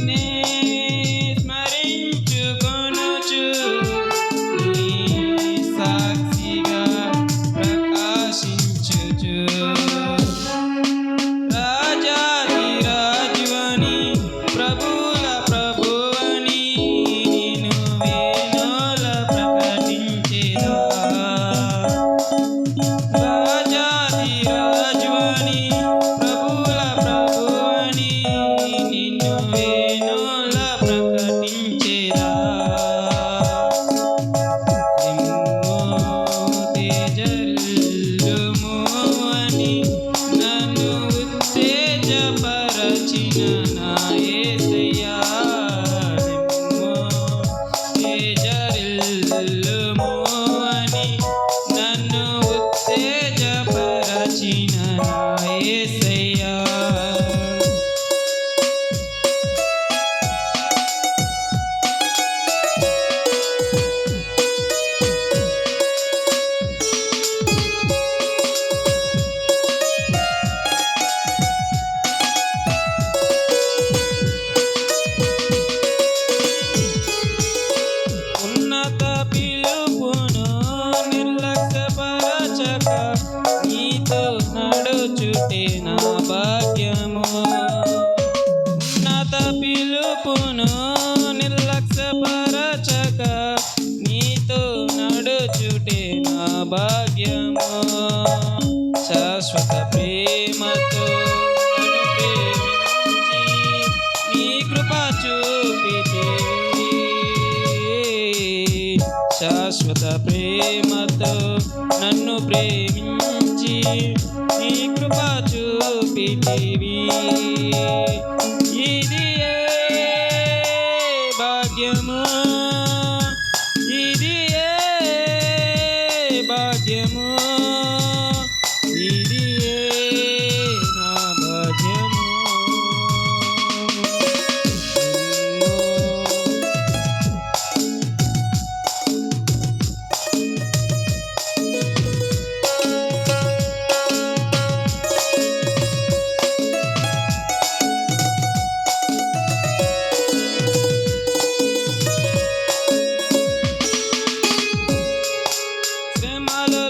name. భాగ్యము శాశ్వత ప్రేమతో నీ కృప చూపితే. శాశ్వత ప్రేమతో నన్ను ప్రేమించి నీ కృప చూపితివి. ఇది భాగ్యము?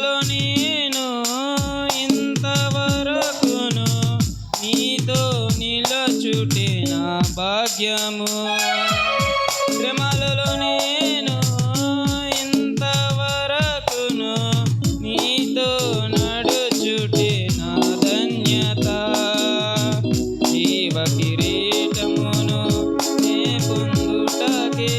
స్థితిలో నేను నా భాగ్యము. శ్రమలలో నేను ఇంతవరకును నీతో నడుచుటే నా ధన్యత. జీవ కిరీటమును నే పొందుటకే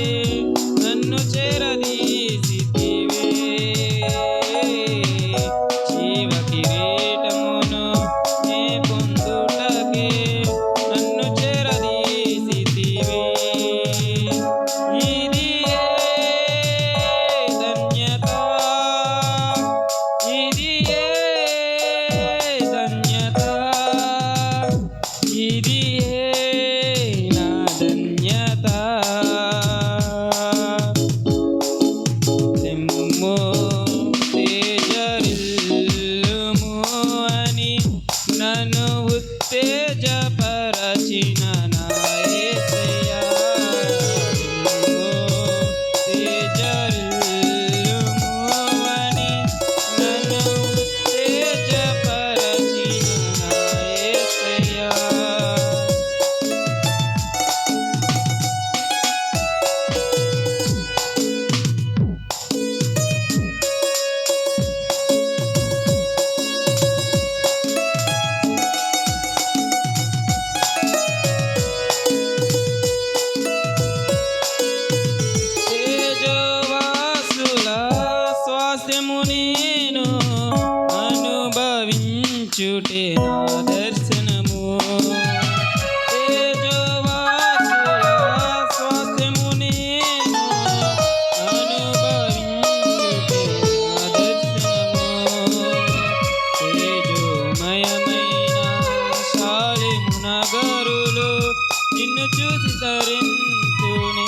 ధరింతునే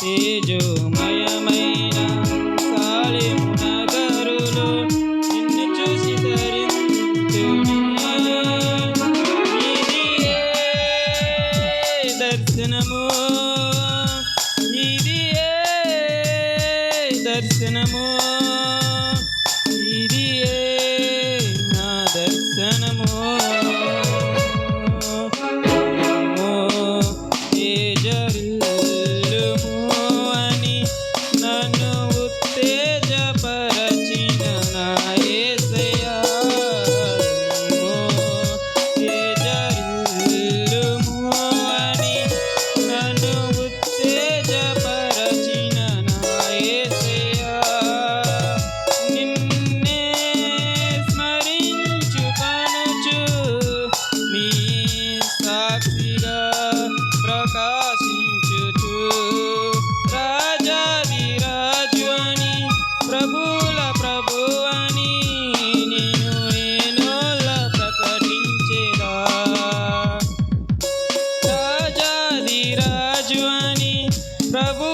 తేజోమయమైన సాలిము నగరులు నిన్ను చూసి ధరింతునే దర్శనము ఇది దర్శనము. Bravo.